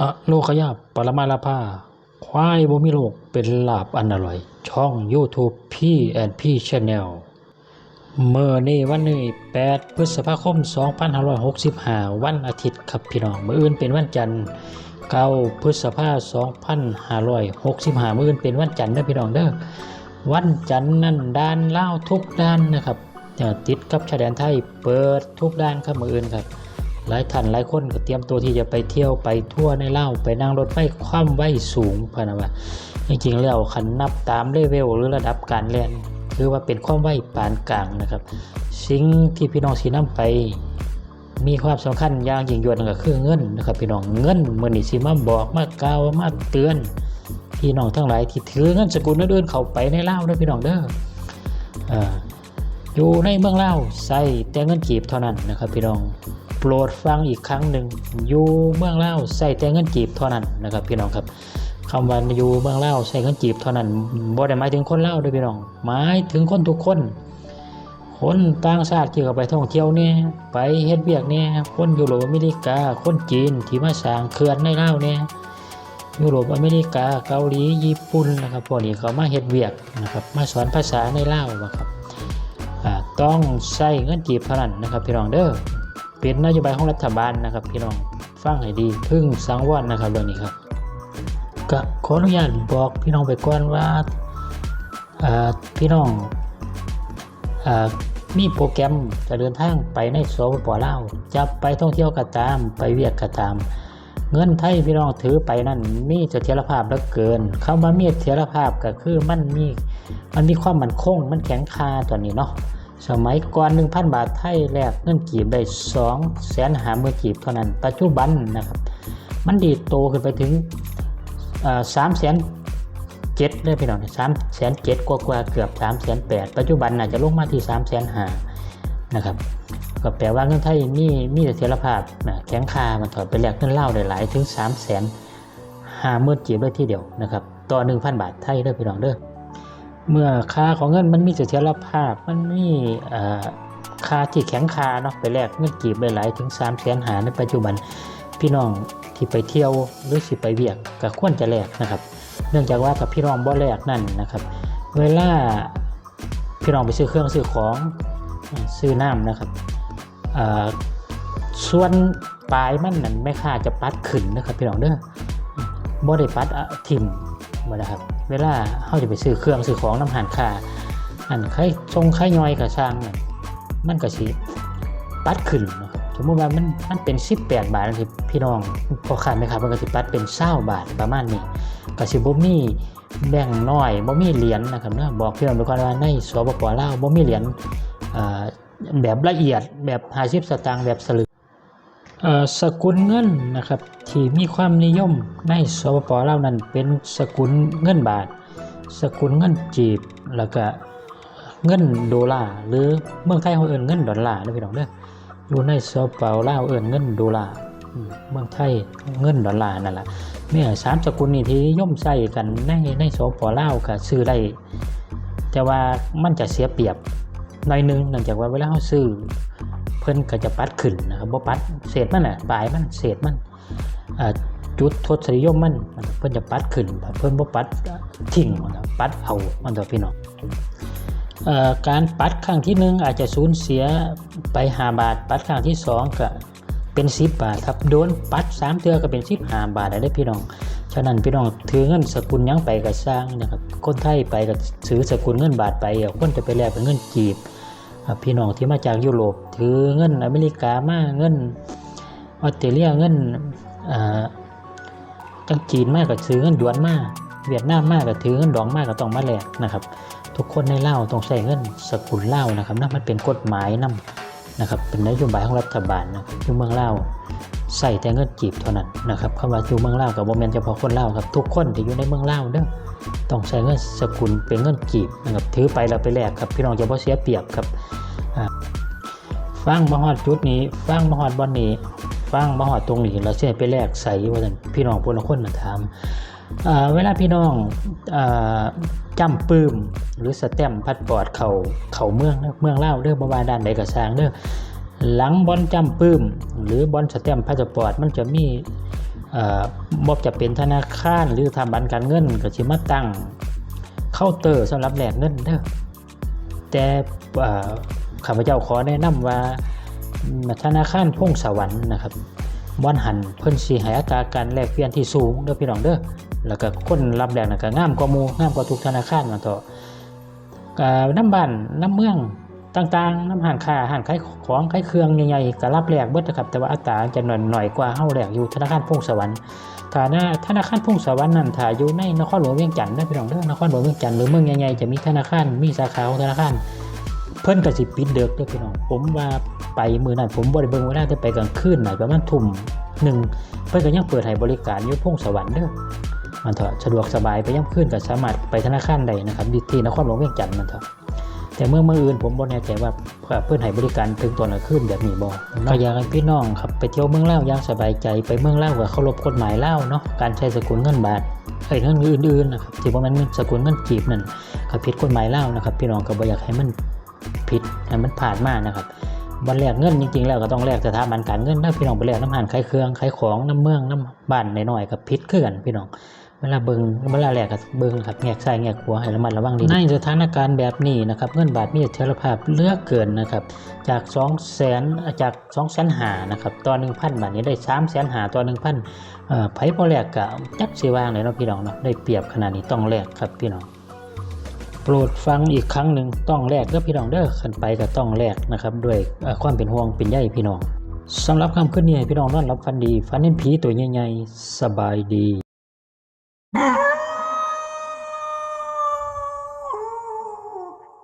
อโลกยับปรมาลาภาควายบ่มีโลกเป็นลาบอันอร่อย ช่อง YouTube พี่แอนพี่ชาแนลเมื่อนี้วันนี้8พฤษภาคม 2565 วันอาทิตย์ครับพี่น้องมื้ออื่นเป็นวันจันทร์9พฤษภาคม2565มื้ออื่นเป็นวันจันทร์เด้อพี่น้องเด้อวันจันทร์นั้นด้านเล่าทุกด้านนะครับติดกับชายแดนไทยเปิดทุกด้านครับมื้ออื่นครับ หลายท่านหลายคนก็เตรียมตัวที่จะไปเที่ยวไปทั่วในเล่าไปนั่งรถไฟความไวสูงพะนะว่าจริงๆแล้วคันนับตามเลเวลหรือระดับการแล่นคือว่าเป็นความไวปานกลางนะครับสิ่งที่พี่น้องสีน้ำไปมีความสำคัญอย่างยิ่งยวดก็คือเงินนะครับพี่น้องเงินมือนี่สิมาบอกมากล่าวมาเตือน พี่น้องทั้งหลายที่ถือเงินสกุลอื่นๆเข้าไปในเล่าด้อพี่น้องเด้ออยู่ในเมืองเล่าใส่แต่เงินกีบเท่านั้นนะครับพี่น้อง โปรดฟังอีกครั้งหนึ่งอยู่เมืองเล่าใส่แต่เงินจีบเท่านั้นนะครับ พี่น้องครับคำว่าอยู่เมืองเล่าใส่เงินจีบเท่านั้นบ่ได้หมายถึงคนเล่าด้วยพี่น้องหมายถึงคนทุกคน คนต่างชาติที่เขาไปท่องเที่ยวเนี่ยไปเฮ็ดเวียกเนี่ยคนยุโรปอเมริกา คนจีนที่มาสร้างเขื่อนในเล่าเนี่ยยุโรปอเมริกาเกาหลีญี่ปุ่นนะครับพวกนี้เขามาเฮ็ดเวียกนะครับมาสอนภาษาในเล่านะครับต้องใส่เงินจีบเท่านั้นนะครับพี่น้องเด้อ เป็นนโยบายของรัฐบาลนะครับพี่น้องฟังให้ดีพึ่งสังวรนะครับเรื่องนี้ครับก็ขออนุญาตบอกพี่น้องไปก่อนว่าพี่น้องอมีโปรแกรมจะเดินทางไปในสปปลาวจะไปท่องเที่ยวก็ตามไปเวียกก็ตาม เงินไทยพี่น้องถือไปนั่นมีเสถียรภาพเหลือเกินคำว่ามีเสถียรภาพก็คือมันมีมันมีความมั่นคงมันแข็งคาตัวนี้เนาะ สมัยก่อน 1,000 บาทไทยแลกเงินกีบได้2แสนหาเมื่อกีบเท่านั้น ปัจจุบันนะครับ มันดีโตขึ้นไปถึงสามแสนเจ็ดเลยพี่น้องสามแสนเจ็ดกว่ากว่าเกือบสามแสนแปดปัจจุบันอาจจะลงมาที่สามแสนหานะครับก็แปลว่าเงินไทยมีมีเสถียรภาพนะแข็งคามันถอดไปแลกเงินเล่าได้หลายถึงสามแสนหามื่อกีบเลยทีเดียวนะครับ ต่อ1,000บาทไทยเด้อพี่น้องเด้อ เมื่อค่าของเงินมันมีเสถียรภาพ มันมีค่าที่แข็งค่าเนาะไปแลกเงินกีบหลายถึง3ามแสนหาในปัจจุบันพี่น้องที่ไปเที่ยวหรือสิไปเวียกก็ควรจะแลกนะครับ เนื่องจากว่าถ้าพี่น้องบ่แลกนั่นนะครับ เวลาพี่น้องไปซื้อเครื่องซื้อของซื้อน้ำนะครับส่วนปลายมันนั่นแม่ค้าจะปัดขึ้นนะครับพี่น้องเด้อ บ่ได้ปัดทิมบ่นะครับ เวลาเขาจะไปซื้อเครื่องซื้อของน้ำหันค่าอันไข่ทรงไข่ย่อยกับช่างนั่นมันก็สิปัดขึ้นเนาะสมมติว่ามันมันเป็น 18 บาทที่พี่น้องพอขาดไหมครับมันก็สิปัดเป็น20บาทประมาณนี้ก็สิบ่มีแบ่งน้อยบ่มีเหรียญนะครับนะบอกพี่น้องไปก่อนว่าในสปปลาบ่มีเหรียญแบบละเอียดแบบ50สตางค์แบบสลึงเอ่อ สกุลเงินนะครับที่มีความนิยมในสปปลาวนั้นเป็นสกุลเงินบาท สกุลเงินจีบแล้วก็เงินโดลลาร์หรือเมืองไทยเขาเอิ้นเงินดอลลาร์นะพี่น้องเด้ออยู่ในสปปลาวเอิ้นเงินโดลลาร์เมืองไทยเงินดอลลาร์นั่นแหละเนี่ยสามสกุลนี้ที่ย่อมใช้กันในในสปปลาวก็ซื้อได้แต่ว่ามันจะเสียเปรียบหน่อยหนึงเนื่องจากว่าเวลาเขาซื้อ เพิ่นก็จะปัดขึ้นนะครับบ่ปัดเศษมันน่ะปลายมันเศษมันอ่าจุดทศนิยมมันเพิ่นจะปัดขึ้น เพิ่นบ่ปัดทิ้งนะปัดเอามันต่อพี่น้องออการปัดครั้งที่หนึ่งอาจจะสูญเสียไป5บาท ปัดครั้งที่สองก็เป็น 10 บาทครับโดนปัด 3เทื่อก็เป็น 15 บาทได้พี่น้องฉะนั้นพี่น้องถือเงินสกุลยังไปก็สร้างนะครับคนไทยไปก็ซื้อสกุลเงินบาทไปคนจะไปแลกเป็นเงินกีบ พี่น้องที่มาจากยุโรปถือเงินอเมริกามาเงินออสเตรเลียเงินจังจีนมากก็ถือเงินหยวนมากเวียดนามมากก็ถือเงินดองมากก็ต้องมาแลกนะครับ ทุกคนในเล่าต้องใช้เงินสกุลเล่านะครับนั่นมันเป็นกฎหมายนํนะครับเป็นนโยบายของรัฐบาลนะอยู่เมืองเล่าใส่แต่เงินจีบเท่านั้นนะครับคำว่าอยู่เมืองเล่ากับโมเมนเฉพาะคนเล่าครับทุกคนที่อยู่ในเมืองเล่าเด้อต้องใช้เงินสกุลเป็นเงินจีบนะครับถือไปแล้วไปแลกครับพี่น้องจะบ่เสียเปรียบครับ ฟังมาฮอดจุดนี้ฟังมาฮอดบอนนี้ฟังมาฮอดตรงนี้เราเสียไปแลกใส่ว่าซั่นพี่น้องพลคนมาถามเวลาพี่น้องอจำปื้มหรือสแตมพัดปอดเขาเขาเมืองเมืองเล่าวเด้อบ่ว่าดานใดก็สร้างเด้อหลังบอลจำปื้มหรือบอลสแตมพาสปอร์ตมันจะมีเอ่อบจะเป็นธนาคารหรือทำบัตรการเงินก็สิมาตั้งเคาน์เตอร์สำหรับแลกเงินเด้อแต่ ข้าพเจ้าขอแนะนำว่าธนาคารพงสวรรค์นะครับบอนหันเพิ่นสิให้อัตราการแลกเปลี่ยนที่สูงเด้อพี่น้องเด้อแล้วก็คนรับแลกน่ะก็งามกว่าหมู่งามกว่าทุกธนาคารว่าเถาะน้ำบ้านน้ำเมืองต่างๆ น้ำห้างค้าห้างขายของขายเครื่องใหญ่ๆก็รับแลกเบิดนะครับแต่ว่าอัตราจะหน่อยหน่อยกว่าเฮาแลกอยู่ธนาคารพงสวรรค์ถ้าน้าธนาคารพงสวรรค์นั่นถ้าอยู่ในนครหลวงเวียงจันทน์นะพี่น้องเด้อนครหลวงเวียงจันทน์หรือเมืองใหญ่ๆจะมีธนาคารมีสาขาของธนาคาร เพิ่นก็สิปิดเดึกเด้อพี่น้องผมว่าไปมือนั้นผมบ่ได้เบิงเวลาแต่ไปกลางคืนน่ะประมาณทุ่มหนึ่งเพิ่นก็ยังเปิดให้บริการอยู่พงสวรรค์เด้อมันเถอะสะดวกสบายไปย่ำคืนก็สามารถไปธนาคารได้นะครับที่นครหลวงเวียงจันทน์มันเถอะแต่เมื่อเมื่ออื่นผมบ่แน่ใจว่าเพื่อนให้บริการถึงตอนกลางคืนแบบนี้บ่ก็อยากให้พี่น้องครับไปเที่ยวเมืองเล่าอย่างสบายใจไปเมืองเล่าวก็เคารพกฎหมายเล่าเนาะการใช้สกุลเงินบาทเอ้เงินอื่นๆนะครับที่บ่แม่นสกุลเงินกีบนั่นก็ผิดกฎหมายลาวนะครับพี่น้องก็บ่อยากให้มัน ผิดให้มันผ่านมานะครับวันแรกเงินจริงๆแล้วก็ต้องแลกสถาบันการเงินนะพี่น้องไปแลกน้ำหันขายเครื่องขายของน้ำเมืองน้ำบ้านน้อยๆก็ผิดคือกันพี่น้องเวลาเบิงเวลาแรกก็เบิงครับแงกซ้ายแงกขวให้ระมัดระวังดีในสถานการณ์แบบนี้นะครับเงินบาทมีเสถียรภาพเลือกเกินนะครับจาก2 0 0แสนจาก2 0 0แสนหานะครับต่อ1,000 บาทนี้ได้3 0 0แสนหาต่อ1,000เอ่อไผบ่แลกก็จักสิวางเลยเนาะพี่น้องเนาะได้เปรียบขนาดนี้ต้องแลกครับพี่น้อง โปรดฟังอีกครั้งหนึ่งต้องแลกเด้อพี่น้องเด้อขันไปก็ต้องแลกนะครับด้วยความเป็นห่วงเป็นใยพี่น้องสำหรับคำขึ้นนี้ให้พี่น้องนอนรับฟันดีฟันเน้นผีตัวใหญ่ๆสบายดี